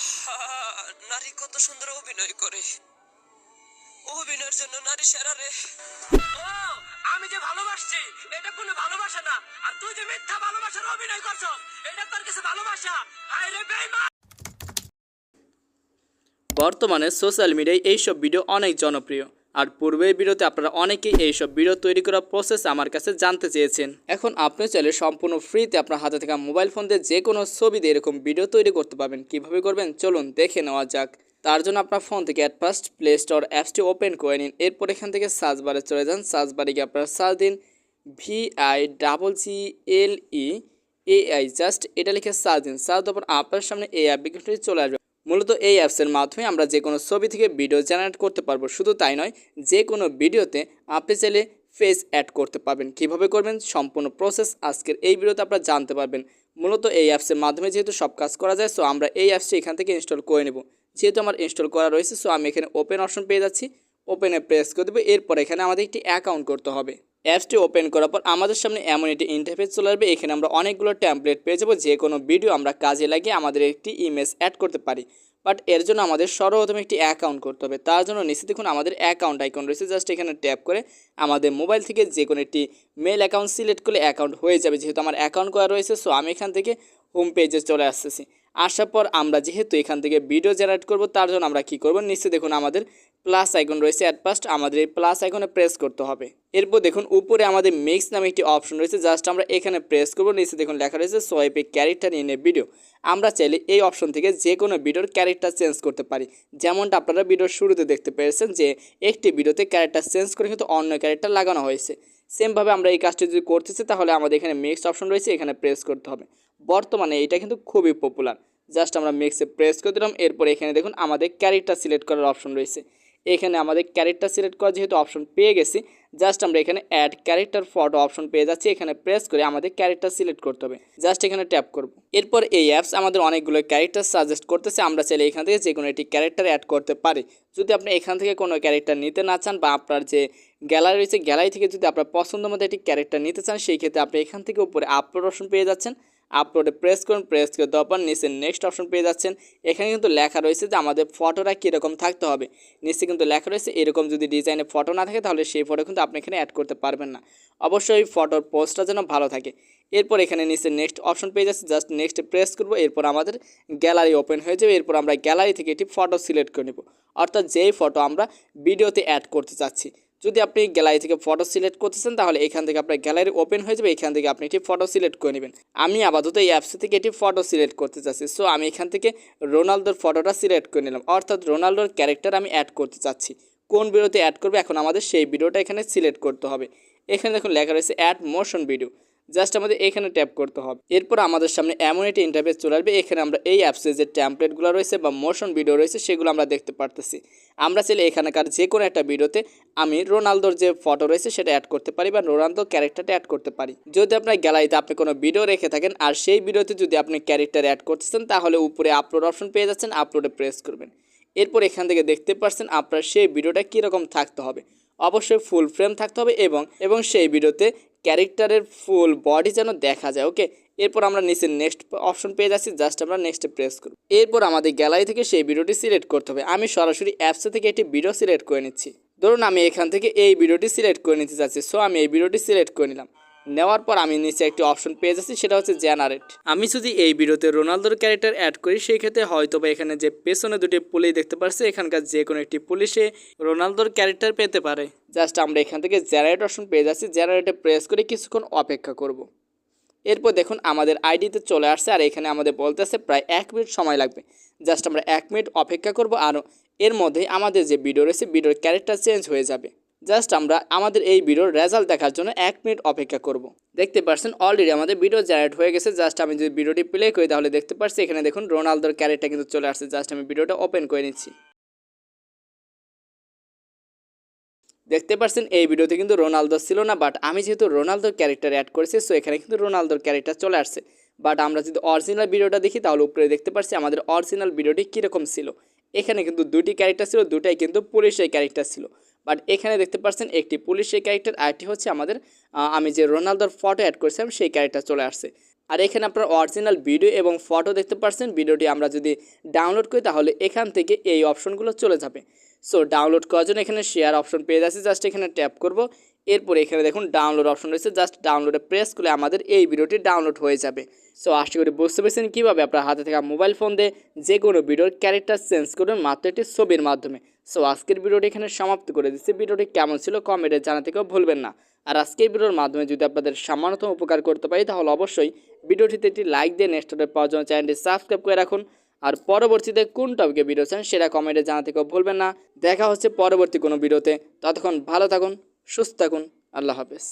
আহা নারী কত সুন্দর অভিনয় করে। অভিনয়ের জন্য নারী সেরা রে। আমি যে ভালোবাসছি এটা কোনো ভালোবাসা না। আর তুই যে মিথ্যা ভালোবাসার অভিনয় করছ এটা তোর কাছে ভালোবাসা? হায় রে বেঈমান বর্তমানে সোশ্যাল মিডিয়ায় এইসব ভিডিও অনেক জনপ্রিয়। আর পূর্বের ভিডিওতে আপনারা অনেকেই এইসব ভিডিও তৈরি করার প্রসেস আমার কাছে জানতে চেয়েছেন। এখন আপনি চাইলে সম্পূর্ণ ফ্রিতে আপনার হাতে থাকা মোবাইল ফোন দিয়ে যে কোনো ছবি দিয়ে এরকম ভিডিও তৈরি করতে পারবেন। কীভাবে করবেন? চলুন দেখে নেওয়া যাক। তার জন্য আপনার ফোন থেকে অ্যাট ফার্স্ট প্লে স্টোর অ্যাপসটি ওপেন করে নিন। এরপর এখান থেকে সার্চ বারে চলে যান। সার্চ বারে গিয়ে আপনারা সার্চ দিন V I double G L E AI just এটা লিখে সার্চ দিন। সার্চ দেওয়ার আপনার সামনে এই অ্যাপ্লিকেশনটি চলে আসবে। মূলত এই অ্যাপসের মাধ্যমে আমরা যে কোনো ছবি থেকে ভিডিও জেনারেট করতে পারব, শুধু তাই নয়, যে কোনো ভিডিওতে আপনি চাইলে ফেস অ্যাড করতে পারবেন। কীভাবে করবেন? সম্পূর্ণ প্রসেস আজকের এই ভিডিওতে আপনারা জানতে পারবেন। মূলত এই অ্যাপসের মাধ্যমে যেহেতু সব কাজ করা যায় সো আমরা এই অ্যাপসটি এখান থেকে ইনস্টল করে নেব। যেহেতু আমার ইনস্টল করা রয়েছে সো আমি এখানে ওপেন অপশন পেয়ে যাচ্ছি। ওপেনে প্রেস করে দেবো। এরপর এখানে আমাদের একটি অ্যাকাউন্ট করতে হবে। অ্যাপসটি ওপেন করার পর আমাদের সামনে এমন একটি ইন্টারফেস চলে আসবে। এখানে আমরা অনেকগুলো ট্যাম্পলেট পেয়ে যাব। যে কোনো ভিডিও আমরা কাজে লাগিয়ে আমাদের একটি ইমেজ অ্যাড করতে পারি। বাট এর জন্য আমাদের সর্বপ্রথম একটি অ্যাকাউন্ট করতে হবে। তার জন্য নিচে দেখুন আমাদের অ্যাকাউন্ট আইকন রয়েছে। জাস্ট এখানে ট্যাপ করে আমাদের মোবাইল থেকে যে কোনো একটি মেল অ্যাকাউন্ট সিলেক্ট করলে অ্যাকাউন্ট হয়ে যাবে। যেহেতু আমার অ্যাকাউন্ট করা রয়েছে সো আমি এখান থেকে হোম পেজে চলে আসতেছি। আসার পর আমরা যেহেতু এখান থেকে ভিডিও জেনারেট করব, তার জন্য আমরা কি করব? নিচে দেখুন আমাদের প্লাস আইকন রয়েছে অ্যাট ফার্স্ট আমাদের এই প্লাস আইকনে প্রেস করতে হবে। এরপর দেখুন উপরে আমাদের মিক্স নামে একটি অপশন রয়েছে জাস্ট আমরা এখানে প্রেস করব নিচে দেখুন লেখা রয়েছে সোয়াইপে ক্যারেক্টার ইন এ ভিডিও আমরা চাইলে এই অপশন থেকে যে কোনো ভিডিওর ক্যারেক্টার চেঞ্জ করতে পারি। যেমনটা আপনারা ভিডিওর শুরুতে দেখতে পেরেছেন যে, একটি ভিডিওতে ক্যারেক্টার চেঞ্জ করে কিন্তু অন্য ক্যারেক্টার লাগানো হয়েছে। সেমভাবে আমরা এই কাজটি যদি করতেছি, তাহলে আমাদের এখানে মিক্স অপশন রয়েছে, এখানে প্রেস করতে হবে। বর্তমানে এটা কিন্তু খুবই পপুলার জাস্ট আমরা মিক্সে প্রেস করে দিলাম, এরপর এখানে দেখুন আমাদের ক্যারেক্টার সিলেক্ট করার অপশন রয়েছে। এখানে আমাদের ক্যারেক্টার সিলেক্ট করা যেহেতু অপশন পেয়ে গেছি জাস্ট আমরা এখানে অ্যাড ক্যারেক্টার ফটো অপশন পেয়ে যাচ্ছি, এখানে প্রেস করে আমাদের ক্যারেক্টার সিলেক্ট করতে হবে। জাস্ট এখানে ট্যাপ করব। এরপর এই অ্যাপস আমাদের অনেকগুলো ক্যারেক্টার সাজেস্ট করতেছে, আমরা চাইলে এখান থেকে যে কোনো একটি ক্যারেক্টার অ্যাড করতে পারি। যদি আপনি এখান থেকে কোনো ক্যারেক্টার নিতে না চান বা আপনার যে গ্যালারি রয়েছে গ্যালারি থেকে যদি আপনার পছন্দ মতো একটি ক্যারেক্টার নিতে চান, সেই ক্ষেত্রে আপনি এখান থেকে উপরে আপলোড অপশন পেয়ে যাচ্ছেন। আপলোডে প্রেস করুন প্রেস করে দেওয়ার পর নিচে নেক্সট অপশন পেয়ে যাচ্ছেন। এখানে কিন্তু লেখা রয়েছে যে আমাদের ফটোটা কীরকম থাকতে হবে। নিচে কিন্তু লেখা রয়েছে, এরকম যদি ডিজাইনে ফটো না থাকে তাহলে সেই ফটো কিন্তু আপনি এখানে অ্যাড করতে পারবেন না। অবশ্যই ফটোর পোস্টটা যেন ভালো থাকে। এরপর এখানে নিচে নেক্সট অপশন পেয়ে যাচ্ছে জাস্ট নেক্সট প্রেস করব, এরপর আমাদের গ্যালারি ওপেন হয়ে যাবে, এরপর আমরা গ্যালারি থেকে একটি ফটো সিলেক্ট করে নেব। অর্থাৎ যেই ফটো আমরা ভিডিওতে অ্যাড করতে চাচ্ছি। যদি আপনি গ্যালারি থেকে ফটো সিলেক্ট করতেছেন, তাহলে এখান থেকে আপনার গ্যালারি ওপেন হয়ে যাবে, এখান থেকে আপনি একটি ফটো সিলেক্ট করে নেবেন। আমি আপাতত এই অ্যাপস থেকে একটি ফটো সিলেক্ট করতে চাচ্ছি। সো আমি এখান থেকে রোনালদোর ফটোটা সিলেক্ট করে নিলাম। অর্থাৎ রোনালদোর ক্যারেক্টার আমি অ্যাড করতে চাচ্ছি। কোন ভিডিওতে অ্যাড করবে? এখন আমাদের সেই ভিডিওটা এখানে সিলেক্ট করতে হবে। এখানে দেখুন লেখা রয়েছে অ্যাড মোশন ভিডিও জাস্ট আমাদের এখানে ট্যাপ করতে হবে। এরপর আমাদের সামনে এমন একটি ইন্টারফেস চলে আসবে, এখানে আমরা এই অ্যাপসে যে ট্যাম্পলেটগুলো রয়েছে বা মোশন ভিডিও রয়েছে সেগুলো আমরা দেখতে পারতেছি। আমরা চাইলে এখানকার যে কোনো একটা ভিডিওতে আমি রোনালদোর যে ফটো রয়েছে সেটা অ্যাড করতে পারি বা রোনালদোর ক্যারেক্টারটা অ্যাড করতে পারি। যদি আপনার গ্যালারিতে আপনি কোনো ভিডিও রেখে থাকেন আর সেই ভিডিওতে যদি আপনি ক্যারেক্টার অ্যাড করতেছেন তাহলে উপরে আপলোড অপশন পেয়ে যাচ্ছেন আপলোডে প্রেস করবেন। এরপর এখান থেকে দেখতে পাচ্ছেন আপনার সেই ভিডিওটা কীরকম থাকতে হবে। অবশ্যই ফুল ফ্রেম থাকতে হবে এবং এবং সেই ভিডিওতে ক্যারেক্টারের ফুল বডি যেন দেখা যায় ওকে এরপর আমরা নিচে নেক্সট অপশন পেয়ে যাচ্ছি জাস্ট আমরা নেক্সটে প্রেস করব। এরপর আমাদের গ্যালারি থেকে সেই ভিডিওটি সিলেক্ট করতে হবে। আমি সরাসরি অ্যাপসে থেকে একটি ভিডিও সিলেক্ট করে নিচ্ছি। ধরুন আমি এখান থেকে এই ভিডিওটি সিলেক্ট করে নিতে চাচ্ছি সো আমি এই ভিডিওটি সিলেক্ট করে নিলাম। নেওয়ার পর আমি নিচে একটি অপশন পেয়ে যাচ্ছি, সেটা হচ্ছে জেনারেট। আমি যদি এই ভিডিওতে রোনালদোর ক্যারেক্টার অ্যাড করি, সেই ক্ষেত্রে হয়তো বা এখানে যে পেছনে দুটি পুলিশ দেখতে পাচ্ছি এখানকার যে কোনো একটি পুলিশে রোনালদোর ক্যারেক্টার পেতে পারে। জাস্ট আমরা এখান থেকে জেনারেট অপশন পেয়ে যাচ্ছি, জেনারেটে প্রেস করে কিছুক্ষণ অপেক্ষা করব। এরপর দেখুন, আমাদের আইডিতে চলে আসছে, আর এখানে আমাদের বলতেছে প্রায় এক মিনিট সময় লাগবে। জাস্ট আমরা এক মিনিট অপেক্ষা করব, আর এর মধ্যেই আমাদের যে ভিডিও রয়েছে, ভিডিওর ক্যারেক্টার চেঞ্জ হয়ে যাবে। জাস্ট আমরা আমাদের এই ভিডিওর রেজাল্ট দেখার জন্য এক মিনিট অপেক্ষা করব। দেখতে পাচ্ছেন অলরেডি আমাদের ভিডিও জেনারেট হয়ে গেছে। জাস্ট আমি যদি ভিডিওটি প্লে করি তাহলে দেখতে পাচ্ছি এখানে দেখুন রোনালদোর ক্যারেক্টার কিন্তু চলে আসছে। জাস্ট আমি ভিডিওটা ওপেন করে নিচ্ছি। দেখতে পাচ্ছেন এই ভিডিওতে কিন্তু রোনালদো ছিল না বাট আমি যেহেতু রোনালদোর ক্যারেক্টার অ্যাড করেছি সো এখানে কিন্তু রোনালদোর ক্যারেক্টার চলে আসছে। বাট আমরা যদি অরিজিনাল ভিডিওটা দেখি, তাহলে উপরে দেখতে পাচ্ছি আমাদের অরিজিনাল ভিডিওটি কীরকম ছিল। এখানে কিন্তু দুটি ক্যারেক্টার ছিল, দুটাই কিন্তু পুলিশের ক্যারেক্টার ছিল। বাট এখানে দেখতে পাচ্ছেন একটি পুলিশের ক্যারেক্টার আরেকটি হচ্ছে আমাদের আমি যে রোনালদোর ফটো অ্যাড করেছিলাম সেই ক্যারেক্টার চলে আসছে। আর এখানে আপনার অরিজিনাল ভিডিও এবং ফটো দেখতে পাচ্ছেন ভিডিওটি আমরা যদি ডাউনলোড করি তাহলে এখান থেকে এই অপশনগুলো চলে যাবে। সো ডাউনলোড করার জন্য এখানে শেয়ার অপশন পেয়ে যাচ্ছে। জাস্ট এখানে ট্যাপ করব। এরপর এখানে দেখুন ডাউনলোড অপশন রয়েছে। জাস্ট ডাউনলোডে প্রেস করলে আমাদের এই ভিডিওটি ডাউনলোড হয়ে যাবে। সো আশা করি বুঝতে পেরেছেন কীভাবে আপনার হাতে থাকা মোবাইল ফোন দিয়ে যে কোনো ভিডিওর ক্যারেক্টার চেঞ্জ করবেন মাত্র একটি ছবির মাধ্যমে। সো আজকের ভিডিওটি এখানে সমাপ্ত করে দিচ্ছি। ভিডিওটি কেমন ছিল কমেন্টে জানাতে কেউ ভুলবেন না। আর আজকের ভিডিওর মাধ্যমে যদি আপনাদের সামান্যতম উপকার করতে পারি, তাহলে অবশ্যই ভিডিওটিতে একটি লাইক দিয়ে নেক্সট পাওয়ার জন্য চ্যানেলটি সাবস্ক্রাইব করে রাখুন। আর পরবর্তীতে কোন টপিকে ভিডিও চান সেটা কমেন্টে জানাতে কেউ ভুলবেন না। দেখা হচ্ছে পরবর্তী কোনো ভিডিওতে। ততক্ষণ ভালো থাকুন, সুস্থ থাকুন। আল্লাহ হাফেজ।